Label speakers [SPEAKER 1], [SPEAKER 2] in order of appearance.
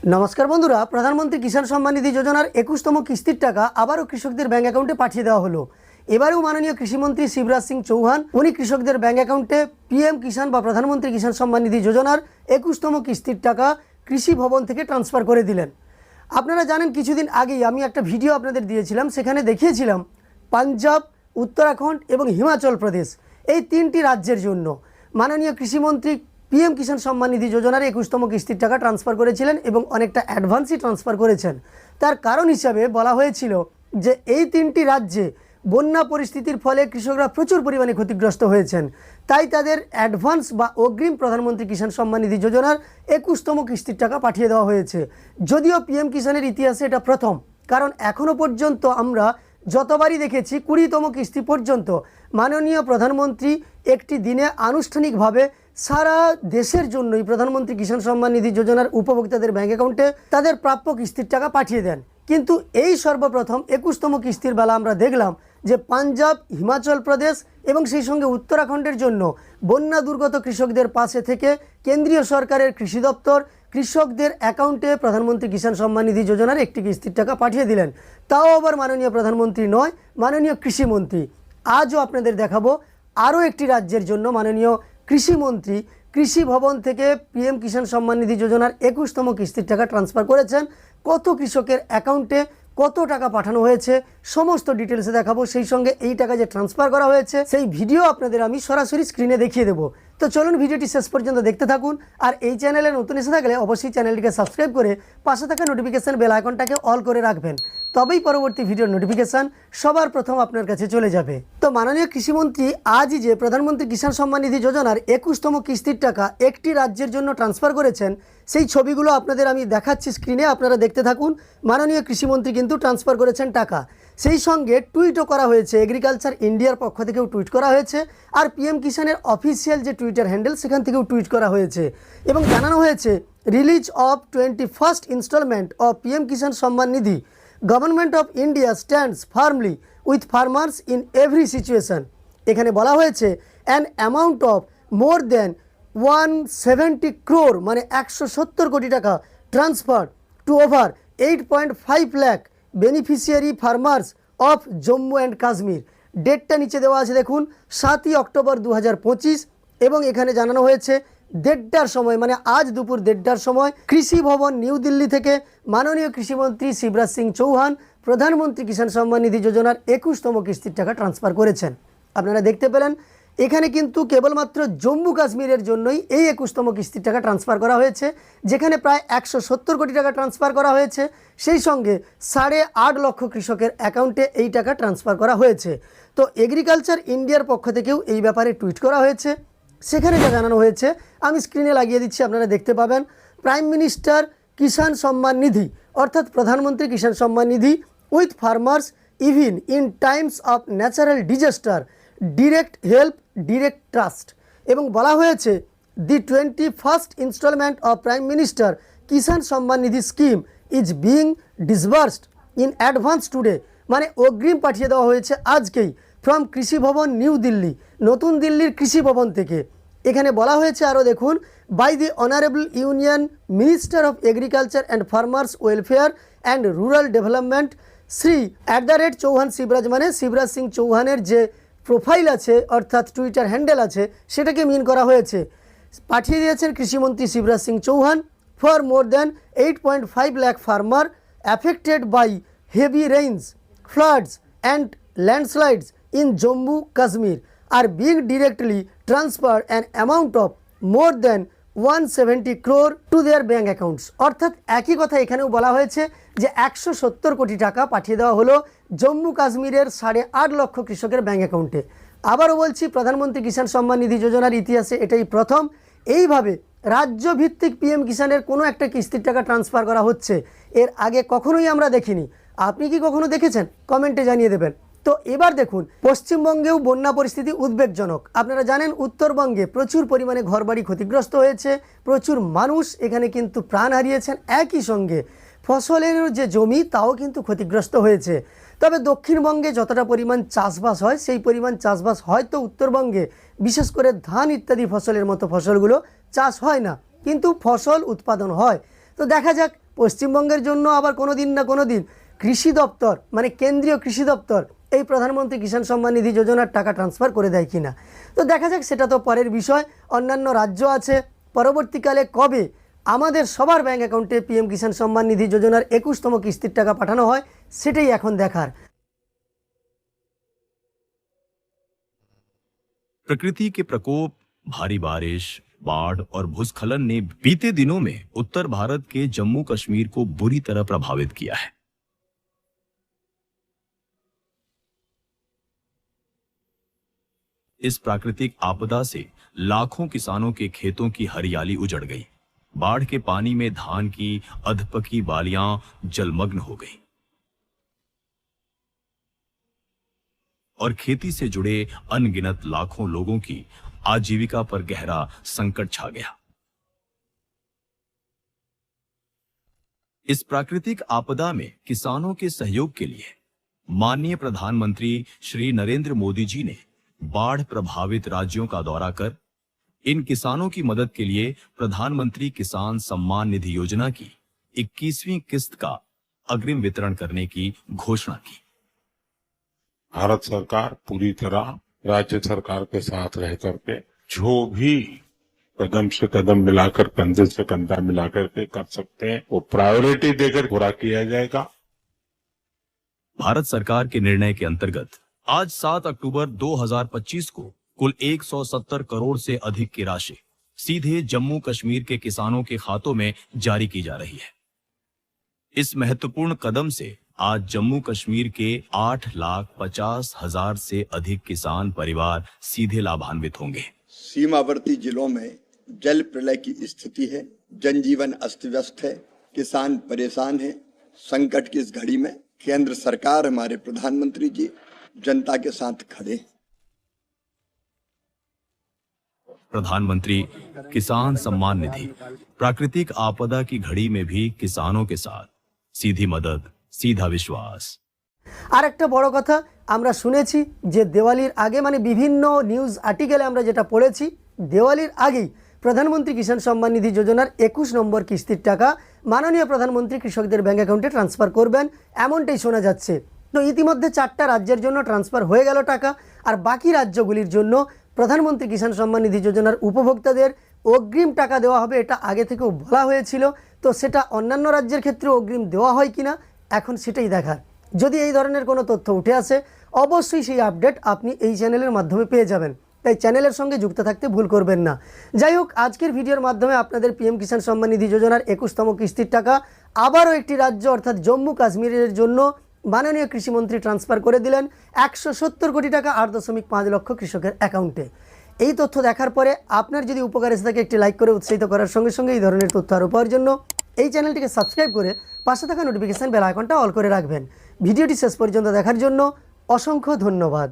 [SPEAKER 1] নমস্কার বন্ধুরা, প্রধানমন্ত্রী কিষাণ সম্মান নিধি যোজনার একুশতম কিস্তির টাকা আবারও কৃষকদের ব্যাঙ্ক অ্যাকাউন্টে পাঠিয়ে দেওয়া হলো। এবারেও মাননীয় কৃষিমন্ত্রী শিবরাজ সিং চৌহান উনি কৃষকদের ব্যাঙ্ক অ্যাকাউন্টে পিএম কিষাণ বা প্রধানমন্ত্রী কিষাণ সম্মান নিধি যোজনার একুশতম কিস্তির টাকা কৃষি ভবন থেকে ট্রান্সফার করে দিলেন। আপনারা জানেন, কিছুদিন আগেই আমি একটা ভিডিও আপনাদের দিয়েছিলাম, সেখানে দেখিয়েছিলাম পাঞ্জাব, উত্তরাখণ্ড এবং হিমাচল প্রদেশ এই তিনটি রাজ্যের জন্য। মাননীয় কৃষিমন্ত্রী পিএম কিষাণ সম্মান নিধি যোজনার একুশতম কিস্তির টাকা ট্রান্সফার করেছিলেন এবং অনেকটা অ্যাডভান্সই ট্রান্সফার করেছেন। তার কারণ হিসাবে বলা হয়েছিল যে এই তিনটি রাজ্যে বন্যা পরিস্থিতির ফলে কৃষকরা প্রচুর পরিমাণে ক্ষতিগ্রস্ত হয়েছেন। তাই তাদের অ্যাডভান্স বা অগ্রিম প্রধানমন্ত্রী কিষাণ সম্মান নিধি যোজনার একুশতম কিস্তির টাকা পাঠিয়ে দেওয়া হয়েছে। যদিও পিএম কিষাণের ইতিহাসে এটা প্রথম, কারণ এখনও পর্যন্ত আমরা যতবারই দেখেছি কুড়িতম কিস্তি পর্যন্ত মাননীয় প্রধানমন্ত্রী একটি দিনে আনুষ্ঠানিকভাবে সারা দেশের জন্যই প্রধানমন্ত্রী কিষাণ সম্মান নিধি যোজনার উপভোক্তাদের ব্যাঙ্ক অ্যাকাউন্টে তাদের প্রাপ্য কিস্তির টাকা পাঠিয়ে দেন। কিন্তু এই সর্বপ্রথম একুশতম কিস্তির বেলা আমরা দেখলাম যে পাঞ্জাব, হিমাচল প্রদেশ এবং সেই সঙ্গে উত্তরাখণ্ডের জন্য বন্যা দুর্গত কৃষকদের পাশে থেকে কেন্দ্রীয় সরকারের কৃষি দপ্তর কৃষকদের অ্যাকাউন্টে প্রধানমন্ত্রী কিষাণ সম্মান নিধি যোজনার একটি কিস্তির টাকা পাঠিয়ে দিলেন। তাও আবার মাননীয় প্রধানমন্ত্রী নয়, মাননীয় কৃষিমন্ত্রী আজও আপনাদের দেখাবো আরও একটি রাজ্যের জন্য মাননীয় কৃষিমন্ত্রী কৃষি ভবন থেকে পিএম কিষাণ সম্মান নিধি যোজনার একুশতম কিস্তির টাকা ট্রান্সফার করেছেন। কত কৃষকের অ্যাকাউন্টে কত টাকা পাঠানো হয়েছে, সমস্ত ডিটেলসে দেখাবো। সেই সঙ্গে এই টাকা যে ট্রান্সফার করা হয়েছে, সেই ভিডিও আপনাদের আমি সরাসরি স্ক্রিনে দেখিয়ে দেবো। তো চলুন ভিডিওটি শেষ পর্যন্ত দেখতে থাকুন, আর এই চ্যানেলে নতুন এসে থাকলে অবশ্যই চ্যানেলটিকে সাবস্ক্রাইব করে পাশে থাকা নোটিফিকেশান বেল আইকনটাকে অল করে রাখবেন। তবেই পরবর্তী ভিডিওর নোটিফিকেশান সবার প্রথম আপনার কাছে চলে যাবে। তো মাননীয় কৃষিমন্ত্রী আজই যে প্রধানমন্ত্রী কিষাণ সম্মান নিধি যোজনার একুশতম কিস্তির টাকা একটি রাজ্যের জন্য ট্রান্সফার করেছেন, সেই ছবিগুলো আপনাদের আমি দেখাচ্ছি স্ক্রিনে আপনারা দেখতে থাকুন। মাননীয় কৃষিমন্ত্রী কিন্তু ট্রান্সফার করেছেন টাকা। সেই সঙ্গে টুইটও করা হয়েছে। এগ্রিকালচার ইন্ডিয়ার পক্ষ থেকেও টুইট করা হয়েছে আর পিএম কিষানের অফিসিয়াল যে টুইটার হ্যান্ডেল সেখান থেকেও টুইট করা হয়েছে। এবং জানানো হয়েছে, release of twenty first instalment of PM Kisan Samman Nidhi. Government of India stands firmly with farmers in every situation. এখানে বলা হয়েছে, an amount of more than one seventy crore মানে একশো সত্তর কোটি টাকা transfer to over eight point five lakh beneficiary farmers of Jammu and Kashmir. ডেটটা নিচে দেওয়া আছে, দেখুন, সাতই অক্টোবর দু হাজার পঁচিশ, এবং এখানে জানানো হয়েছে, দেড়টার সময় মানে আজ দুপুর দেড়টার সময়, কৃষি ভবন নিউ দিল্লি থেকে মাননীয় কৃষিমন্ত্রী শিবরাজ সিং চৌহান, প্রধানমন্ত্রী কিষাণ সম্মান নিধি যোজনার একুশতম কিস্তির টাকা ট্রান্সফার করেছেন। আপনারা দেখতে পেলেন এখানে কিন্তু কেবলমাত্র জম্মু কাশ্মীরের জন্যই এই একুশতম কিস্তির টাকা ট্রান্সফার করা হয়েছে, যেখানে প্রায় একশো সত্তর কোটি টাকা ট্রান্সফার করা হয়েছে। সেই সঙ্গে সাড়ে আট লক্ষ কৃষকের অ্যাকাউন্টে এই টাকা ট্রান্সফার করা হয়েছে। তো এগ্রিকালচার ইন্ডিয়ার পক্ষ থেকেও এই ব্যাপারে টুইট করা হয়েছে। সেখানে যা জানানো হয়েছে, আমি স্ক্রিনে লাগিয়ে দিচ্ছি, আপনারা দেখতে পাবেন। প্রাইম মিনিস্টার কিষাণ সম্মান নিধি অর্থাৎ প্রধানমন্ত্রী Kisan Samman Nidhi with farmers even in times of natural disaster direct help direct trust এবং বলা হয়েছে, the twenty first instalment of prime minister Kisan Samman Nidhi scheme is being disbursed in advance today. মানে অগ্রিম পাঠিয়ে দেওয়া হয়েছে আজকেই from কৃষি ভবন নিউ দিল্লি, নতুন দিল্লির কৃষি ভবন থেকে। এখানে বলা হয়েছে আরও দেখুন, by the honourable union, minister of agriculture and farmers welfare and rural development Shri at the rate Chouhan Shivraj মানে শিবরাজ সিং চৌহানের যে প্রোফাইল আছে, অর্থাৎ টুইটার হ্যান্ডেল আছে, সেটাকে মিন করা হয়েছে। পাঠিয়ে দিয়েছেন কৃষিমন্ত্রী Shivraj Singh Chouhan. For more than eight point five lakh farmer affected by heavy rains floods and landslides in Jammu Kashmir are being directly transfer an amount of more than one seventy crore to their bank accounts অর্থাৎ একই কথা এখানেও বলা হয়েছে যে একশো সত্তর কোটি টাকা পাঠিয়ে দেওয়া হলো জম্মু কাশ্মীরের সাড়ে আট লক্ষ কৃষকের ব্যাঙ্ক অ্যাকাউন্টে আবারও বলছি, প্রধানমন্ত্রী কিষাণ সম্মান নিধি যোজনার ইতিহাসে এটাই প্রথম। এইভাবে রাজ্য ভিত্তিক পিএম কিষাণের কোনো একটা কিস্তির টাকা ট্রান্সফার করা হচ্ছে, এর আগে কখনোই আমরা দেখিনি। আপনি কি কখনো দেখেছেন? কমেন্টে জানিয়ে দেবেন। তো এবার দেখুন, পশ্চিমবঙ্গেও বন্যা পরিস্থিতি উদ্বেগজনক। আপনারা জানেন, উত্তরবঙ্গে প্রচুর পরিমাণে ঘরবাড়ি ক্ষতিগ্রস্ত হয়েছে। প্রচুর মানুষ এখানে কিন্তু প্রাণ হারিয়েছেন। একই সঙ্গে ফসলের যে জমি, তাও কিন্তু ক্ষতিগ্রস্ত হয়েছে। তবে দক্ষিণবঙ্গে যতটা পরিমাণ চাষবাস হয়, সেই পরিমাণ চাষবাস হয়তো উত্তরবঙ্গে, বিশেষ করে ধান ইত্যাদি ফসলের মতো ফসলগুলো চাষ হয় না। কিন্তু ফসল উৎপাদন হয়। তো দেখা যাক, পশ্চিমবঙ্গের জন্য আবার কোনো দিন না কোনো দিন কৃষি দপ্তর মানে কেন্দ্রীয় কৃষি দপ্তর এই প্রধানমন্ত্রী কিষাণ সম্মান নিধি যোজনার টাকা ট্রান্সফার করে দেয় কিনা তো দেখা যাক সেটা তো পরের বিষয় অন্যান্য রাজ্য আছে পরবর্তীকালে কবে আমাদের সবার ব্যাংক অ্যাকাউন্টে পিএম কিষাণ সম্মান নিধি যোজনার একুশতম কিস্তির টাকা পাঠানো হয় সেটাই এখন দেখার
[SPEAKER 2] प्रकृति के प्रकोप भारी बारिश बाढ़ और भूस्खलन ने बीते दिनों में उत्तर भारत के जम्मू कश्मीर को बुरी तरह प्रभावित किया है इस प्राकृतिक आपदा से लाखों किसानों के खेतों की हरियाली उजड़ गई। बाढ़ के पानी में धान की अधपकी बालियाँ जलमग्न हो गई। और खेती से जुड़े अनगिनत लाखों लोगों की आजीविका पर गहरा संकट छा गया। इस प्राकृतिक आपदा में किसानों के सहयोग के लिए माननीय प्रधानमंत्री श्री नरेंद्र मोदी जी ने बाढ़ प्रभावित राज्यों का दौरा कर इन किसानों की मदद के लिए प्रधानमंत्री किसान सम्मान निधि योजना की 21वीं किस्त का अग्रिम वितरण करने की घोषणा की।
[SPEAKER 3] भारत सरकार पूरी तरह राज्य सरकार के साथ रह करके जो भी कदम से कदम मिलाकर कंधे से कंधा मिलाकर के कर सकते हैं वो प्रायोरिटी देकर पूरा किया जाएगा।
[SPEAKER 2] भारत सरकार के निर्णय के अंतर्गत आज 7 अक्टूबर 2025 को कुल 170 करोड़ से अधिक की राशि सीधे जम्मू कश्मीर के किसानों के खातों में जारी की जा रही है। इस महत्वपूर्ण कदम से आज जम्मू कश्मीर के आठ लाख पचास हज़ार से अधिक किसान परिवार सीधे लाभान्वित होंगे।
[SPEAKER 4] सीमावर्ती जिलों में जल प्रलय की स्थिति है, जनजीवन अस्त व्यस्त है, किसान परेशान है। संकट की इस घड़ी में केंद्र सरकार, हमारे प्रधानमंत्री जी जनता के साथ खड़े हैं
[SPEAKER 2] प्रधानमंत्री किसान सम्मान निधि प्राकृतिक आपदा की घड़ी में भी किसानों के साथ सीधी मदद सीधा विश्वास
[SPEAKER 1] আর একটা বড় কথা আমরা শুনেছি যে দেওয়ালির আগে মানে বিভিন্ন নিউজ আর্টিকেলে আমরা যেটা পড়েছি দেওয়ালির আগেই প্রধানমন্ত্রী কিষাণ সম্মান নিধি যোজনার একুশ নম্বর কিস্তির টাকা মাননীয় প্রধানমন্ত্রী কৃষকদের ব্যাংক অ্যাকাউন্টে ট্রান্সফার করবেন এমনটাই শোনা যাচ্ছে তো ইতিমধ্যে চারটা রাজ্যের জন্য ট্রান্সফার হয়ে গেল টাকা। আর বাকি রাজ্যগুলির জন্য প্রধানমন্ত্রী কিষাণ সম্মান নিধি যোজনার উপভোক্তাদের অগ্রিম টাকা দেওয়া হবে এটা আগে থেকেও বলা হয়েছিল। তো সেটা অন্যান্য রাজ্যের ক্ষেত্রে অগ্রিম দেওয়া হয় কিনা, এখন সেটাই দেখার। যদি এই ধরনের কোনো তথ্য উঠে আসে, অবশ্যই সেই আপডেট আপনি এই চ্যানেলের মাধ্যমে পেয়ে যাবেন। তাই চ্যানেলের সঙ্গে যুক্ত থাকতে ভুল করবেন না। যাই হোক, আজকের ভিডিওর মাধ্যমে আপনাদের পিএম কিষাণ সম্মান নিধি যোজনার একুশতম কিস্তির টাকা আবারও একটি রাজ্য, অর্থাৎ জম্মু কাশ্মীরের জন্য মাননীয় কৃষিমন্ত্রী ট্রান্সফার করে দিলেন একশো সত্তর কোটি টাকা আট দশমিক পাঁচ লক্ষ কৃষকের অ্যাকাউন্টে এই তথ্য দেখার পরে আপনার যদি উপকার এসে থাকে একটি লাইক করে উৎসাহিত করার সঙ্গে সঙ্গে এই ধরনের তথ্য আরও পাওয়ার জন্য এই চ্যানেলটিকে সাবস্ক্রাইব করে পাশে থাকা নোটিফিকেশান বেল আইকনটা অল করে রাখবেন। ভিডিওটি শেষ পর্যন্ত দেখার জন্য অসংখ্য ধন্যবাদ।